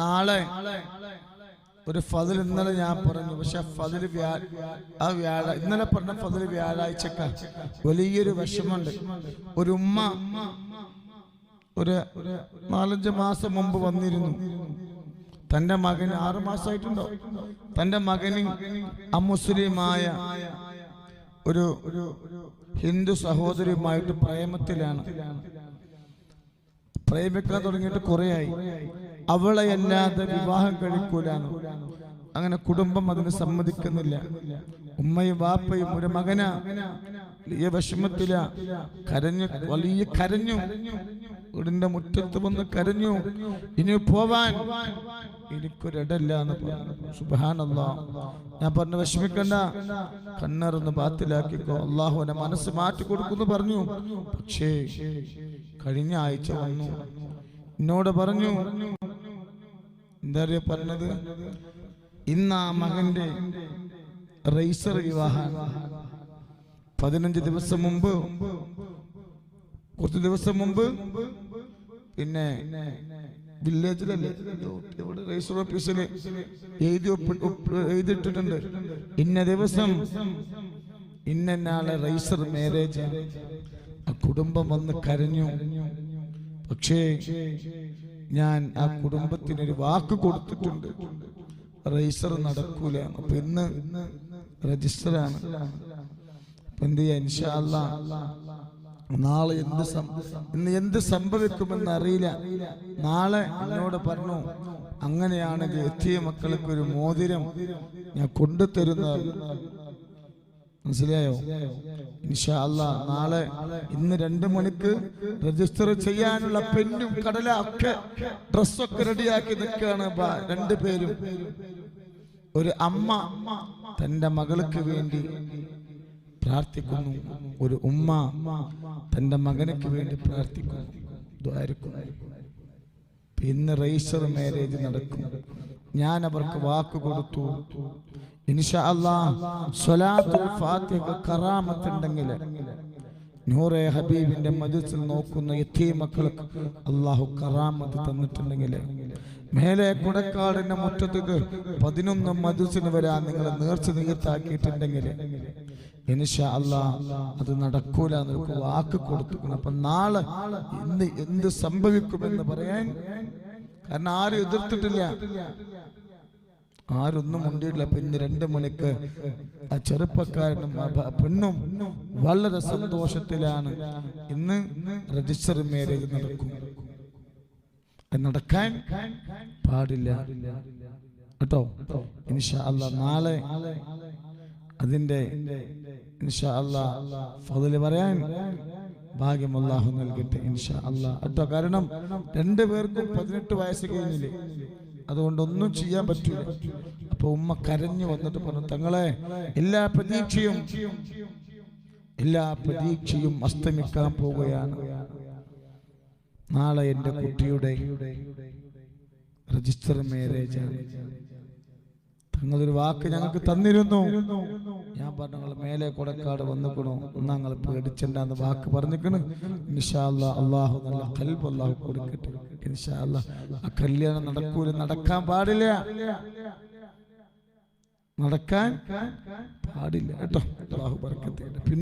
നാളെ ഒരു ഫതിൽ ഇന്നലെ ഞാൻ പറഞ്ഞു പക്ഷെ ഫതിൽ ആ വ്യാഴ ഇന്നലെ പറഞ്ഞ ഫതിൽ വ്യാഴാഴ്ചക്ക. വലിയൊരു വിഷമുണ്ട് ഒരു ഉമ്മ ഒരു നാലഞ്ച് മാസം മുമ്പ് വന്നിരുന്നു. തന്റെ മകന് ആറു മാസമായിട്ടുണ്ടോ തന്റെ മകന് അമുസ്ലിമായ ഒരു ഹിന്ദു സഹോദരിയുമായിട്ട് പ്രേമത്തിലാണ്. പ്രേമിക്കാൻ തുടങ്ങിയിട്ട് കുറേയായി. അവളെ അല്ലാതെ വിവാഹം കഴിക്കൂലാണ് അങ്ങനെ കുടുംബം അതിന് സമ്മതിക്കുന്നില്ല. ഉമ്മയും വാപ്പയും ഒരു മകന. വലിയ വിഷമത്തില. കരഞ്ഞു വലിയ കരഞ്ഞു. വീടിന്റെ മുറ്റത്ത് വന്ന് കരഞ്ഞു. ഇനി പോവാൻ എനിക്കൊരിടല്ല എന്ന് പറഞ്ഞു. സുബാനല്ല ഞാൻ പറഞ്ഞു വിഷമിക്കണ്ട. കണ്ണറിന്ന് ബാത്തിലാക്കിക്കോ. അള്ളാഹുവിനെ മനസ്സ് മാറ്റി കൊടുക്കുന്നു പറഞ്ഞു. പക്ഷേ കഴിഞ്ഞ ആഴ്ച വന്നു. എന്നോട് പറഞ്ഞു എന്താ പറഞ്ഞത്? ഇന്ന് ആ മകന്റെ റൈസർ വിവാഹം. പതിനഞ്ച് ദിവസം മുമ്പ് കുറച്ച് ദിവസം മുമ്പ് പിന്നെ വില്ലേജിലല്ലേ? ഇവിടെ രജിസ്റ്റർ ഓഫീസിൽ എഴുതി എഴുതിയിട്ടിട്ടുണ്ട്. ഇന്ന ദിവസം ഇന്ന നാളെ റൈസർ മാരേജ് കുടുംബം വന്ന് കരഞ്ഞു. പക്ഷേ ഞാൻ ആ കുടുംബത്തിന് ഒരു വാക്ക് കൊടുത്തിട്ടുണ്ട്. രജിസ്റ്റർ നടക്കൂല. അപ്പൊ ഇന്ന് രജിസ്റ്റർ ആണ് എന്ത് ചെയ്യാ? ഇൻഷാ അല്ലാ നാളെ എന്ത് ഇന്ന് എന്ത് സംഭവിക്കുമെന്ന് അറിയില്ല. നാളെ എന്നോട് പറഞ്ഞു അങ്ങനെയാണെങ്കിൽ എത്തിയ മക്കൾക്ക് ഒരു മോതിരം ഞാൻ കൊണ്ടുതരുന്ന മനസ്സിലായോ? ഇൻഷാ അല്ലാ നാളെ ഇന്ന് രണ്ട് മണിക്ക് രജിസ്റ്റർ ചെയ്യാനുള്ള പെന്നും കടല ഒക്കെ ഡ്രസ്സൊക്കെ റെഡിയാക്കി നിൽക്കുകയാണ് രണ്ടു പേരും. ഒരു അമ്മ തന്റെ മകൾക്ക് വേണ്ടി പ്രാർത്ഥിക്കുന്നു. ഒരു ഉമ്മ തന്റെ മകനക്ക് വേണ്ടി പ്രാർത്ഥിക്കുന്നു. ഇന്ന് റൈസർ മാരേജ് നടക്കും. ഞാൻ അവർക്ക് വാക്ക് കൊടുത്തു. കറാമത്തുണ്ടെങ്കിൽ നൂറെ ഹബീബിന്റെ മജിസിൽ നോക്കുന്ന എത്തിയ മക്കൾക്ക് അള്ളാഹു കറാമത്ത് തന്നിട്ടുണ്ടെങ്കിൽ മേലെ കുടക്കാടിന്റെ മുറ്റത്തേക്ക് പതിനൊന്ന് മജിസിന് വരാൻ നിങ്ങൾ നേർച്ച നീയത്താക്കിയിട്ടുണ്ടെങ്കിൽ ഇൻഷാ അല്ലാ അത് നടക്കൂല എന്നൊരു വാക്ക് കൊടുത്തിരിക്കണം അപ്പൊ നാളെ ഇന്ന് എന്ത് സംഭവിക്കുമെന്ന് പറയാൻ കാരണം ആരും എതിർത്തിട്ടില്ല. ആരൊന്നും മുണ്ടിയിട്ടില്ല. പിന്നെ രണ്ട് മണിക്ക് ആ ചെറുപ്പക്കാരനും പെണ്ണും വളരെ സന്തോഷത്തിലാണ്. ഇന്ന് രജിസ്റ്റർ മാരേജ് നടക്കും. നടക്കാൻ പാടില്ല. കേട്ടോ? ഇൻഷാ അല്ലാ നാളെ അതിന്റെ ഇൻഷാ അല്ലാ ഫضل പറയാൻ ഭാഗ്യം അള്ളാഹു നൽകട്ടെ ഇൻഷാ അല്ലാ കേട്ടോ? കാരണം രണ്ടു പേർക്കും പതിനെട്ട് വയസ്സ് കഴിഞ്ഞില്ലേ? അതുകൊണ്ട് ഒന്നും ചെയ്യാൻ പറ്റൂല. അപ്പൊ ഉമ്മ കരഞ്ഞു വന്നിട്ട് പറഞ്ഞു തങ്ങളെ എല്ലാ പ്രതീക്ഷയും എല്ലാ പ്രതീക്ഷയും അസ്തമിക്കാൻ പോവുകയാണ്. നാളെ എന്റെ കുട്ടിയുടെ രജിസ്റ്റർ മാരേജ് ആണ് തങ്ങളൊരു വാക്ക് ഞങ്ങൾക്ക് തന്നിരുന്നു. ഞാൻ പറഞ്ഞു "നിങ്ങൾ മേലെ കൊടക്കാട് വന്നിക്കണോ. എന്നാ നിങ്ങൾ പേടിച്ചണ്ടെന്ന് വാക്ക് പറഞ്ഞിക്കണ് അള്ളാഹു നല്ല കൽബ് അള്ളാഹു കൊടുക്കട്ടെ. ആ കല്യാണം നടക്കൂല നടക്കാൻ പാടില്ല. നടക്കാൻ പാടില്ല. കേട്ടോ? അള്ളാഹു പിന്നെ